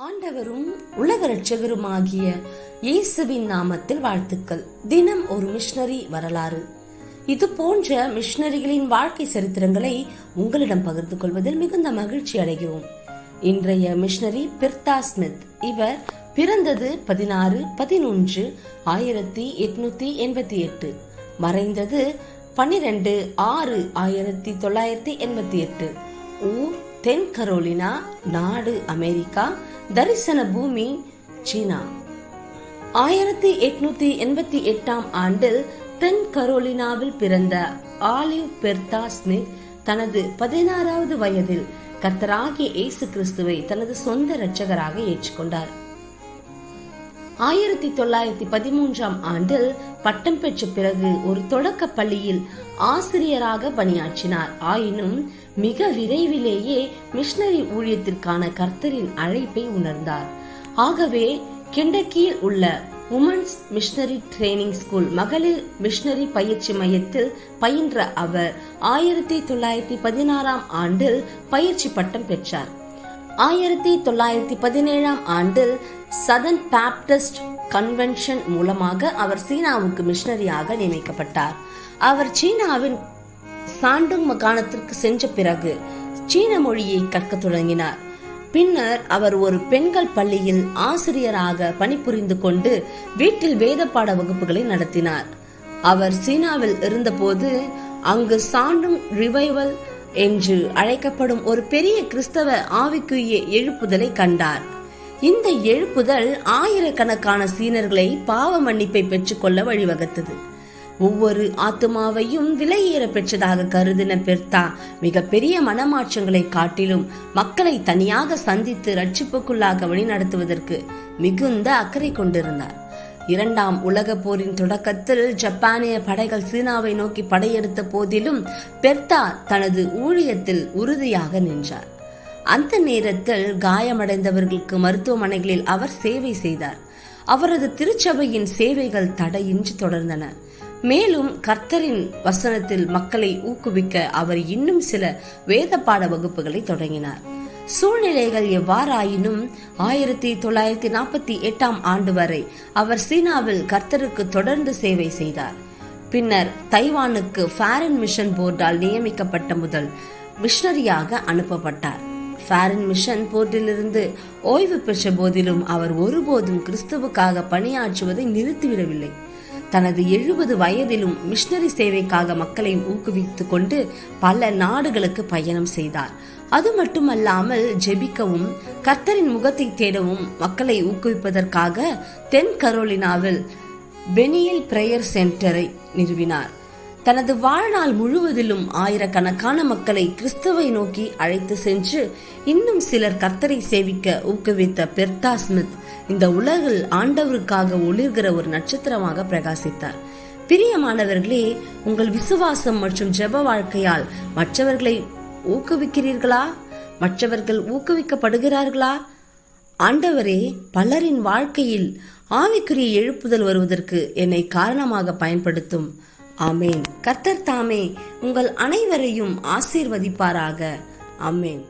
ஆண்டவரும் உலக ரட்சகருமாகிய இயேசுவின் நாமத்தில் வாழ்த்துக்கள். தினம் ஒரு மிஷனரி வரலாறு. இது போன்ற மிஷனரிகளின் வாழ்க்கை சரித்திரங்களை உங்களிடம் பகிர்ந்து கொள்வதில் மிகுந்த மகிழ்ச்சி அடைகிறோம். இன்றைய மிஷனரி பிர்தா ஸ்மித். இவர் பிறந்தது பதினாறு பதினொன்று ஆயிரத்தி எட்நூத்தி எண்பத்தி எட்டு. மறைந்தது பன்னிரண்டு ஆறு ஆயிரத்தி தொள்ளாயிரத்தி எண்பத்தி எட்டு. ஊர் தென் கரோலினா நாடு அமெரிக்கா தரிசன பூமி சீனா. ஆயிரத்தி எட்நூத்தி எண்பத்தி எட்டாம் ஆண்டில் தென் கரோலினாவில் பிறந்த ஆலிவ் பெர்தா ஸ்மித் தனது பதினாறாவது வயதில் கர்த்தராகிய இயேசு கிறிஸ்துவை தனது சொந்த இரட்சகராக ஏற்றுக்கொண்டார். ஆயிரத்தி தொள்ளாயிரத்தி பதிமூன்றாம் ஆண்டில் பட்டம் பெற்ற பிறகு ஒரு தொடக்க பள்ளியில் ஆசிரியராக பணியாற்றினார். ஆயினும் மிக விரைவிலேயே மிஷனரி ஊழியத்திற்கான கர்த்தரின் அழைப்பை உணர்ந்தார். ஆகவே கெண்டக்கியில் உள்ள உமன்ஸ் மிஷனரி ட்ரைனிங் ஸ்கூல் மகளிர் மிஷனரி பயிற்சி மையத்தில் பயின்ற அவர் ஆயிரத்தி தொள்ளாயிரத்தி பதினாறாம் ஆண்டில் பயிற்சி பட்டம் பெற்றார். ஆயிரத்தி தொள்ளாயிரத்தி பதினேழாம் ஆண்டில் சதன் பேப்டிஸ்ட் கன்வென்ஷன் மூலமாக அவர் சீனாவுக்கு மிஷனரியாக நியமிக்கப்பட்டார். அவர் சீனாவின் சாண்டுங் மகாணத்திற்கு சென்ற பிறகு சீன மொழியை கற்கத் தொடங்கினார். பின்னர் அவர் ஒரு பெண்கள் பள்ளியில் ஆசிரியராக பணிபுரிந்து கொண்டு வீட்டில் வேத பாட வகுப்புகளை நடத்தினார். அவர் சீனாவில் இருந்தபோது அங்கு சாண்டும் ரிவைவல் என்று அழைக்கப்படும் ஒரு பெரிய கிறிஸ்தவ ஆவிக்குரிய எழுப்புதலை கண்டார். இந்த எழுப்புதல் ஆயிரக்கணக்கான சீனர்களை பாவ மன்னிப்பை பெற்றுக்கொள்ள வழிவகுத்தது. ஒவ்வொரு ஆத்துமாவையும் விலையேற பெற்றதாக கருதின பெர்தா மிகப்பெரிய மனமாற்றங்களை காட்டிலும் மக்களை தனியாக சந்தித்து ரட்சிப்புக்குள்ளாக வழிநடத்துவதற்கு மிகுந்த அக்கறை கொண்டிருந்தார். இரண்டாம் உலக போரின் தொடக்கத்தில் ஜப்பானிய படைகள் சீனாவை நோக்கி படையெடுத்த போதிலும் பெர்தா தனது ஊழியத்தில் உறுதியாக நின்றார். அந்த நேரத்தில் காயமடைந்தவர்களுக்கு மருத்துவமனைகளில் அவர் சேவை செய்தார். அவரது திருச்சபையின் சேவைகள் தடையின்றி தொடர்ந்தன. மேலும் கர்த்தரின் வசனத்தில் மக்களை ஊக்குவிக்க அவர் இன்னும் சில வேத பாட வகுப்புகளை தொடங்கினார். சூழ்நிலைகள் எவ்வாறாயினும் ஆயிரத்தி தொள்ளாயிரத்தி நாற்பத்தி எட்டாம் ஆண்டு வரை அவர் சீனாவில் கர்த்தருக்கு தொடர்ந்து சேவை செய்தார். பின்னர் தைவானுக்கு ஃபாரின் மிஷன் போர்டால் நியமிக்கப்பட்ட முதல் மிஷனரியாக அனுப்பப்பட்டார். ஃபாரின் மிஷன் போர்டிலிருந்து ஓய்வு பெற்ற போதிலும் அவர் ஒருபோதும் கிறிஸ்துவுக்காக பணியாற்றுவதை நிறுத்திவிடவில்லை. தனது எழுபது வயதிலும் மிஷனரி சேவைக்காக மக்களை ஊக்குவித்து கொண்டு பல நாடுகளுக்கு பயணம் செய்தார். அது மட்டுமல்லாமல் ஜெபிக்கவும் கர்த்தரின் முகத்தை தேடவும் மக்களை ஊக்குவிப்பதற்காக தென் கரோலினாவில் பெனியில் பிரேயர் சென்டரை நிறுவினார். தனது வாழ்நாள் முழுவதிலும் ஆயிரக்கணக்கான மக்களை கிறிஸ்துவை நோக்கி அழைத்து சென்று இன்னும் சிலர் கர்த்தரை சேவிக்க ஊக்குவித்த பெர்தா ஸ்மித் இந்த உலகில் ஆண்டவருக்காக ஒளிர்கிற ஒரு நட்சத்திரமாக பிரகாசித்தார். பிரியமானவர்களே உங்கள் விசுவாசம் மற்றும் ஜெப வாழ்க்கையால் மற்றவர்களை ஊக்குவிக்கிறீர்களா? மற்றவர்கள் ஊக்குவிக்கப்படுகிறார்களா? ஆண்டவரே பலரின் வாழ்க்கையில் ஆவிக்குரிய எழுப்புதல் வருவதற்கு என்னை காரணமாக பயன்படுத்தும். ஆமேன். கர்த்தர் தாமே உங்கள் அனைவரையும் ஆசீர்வதிப்பாராக. ஆமேன்.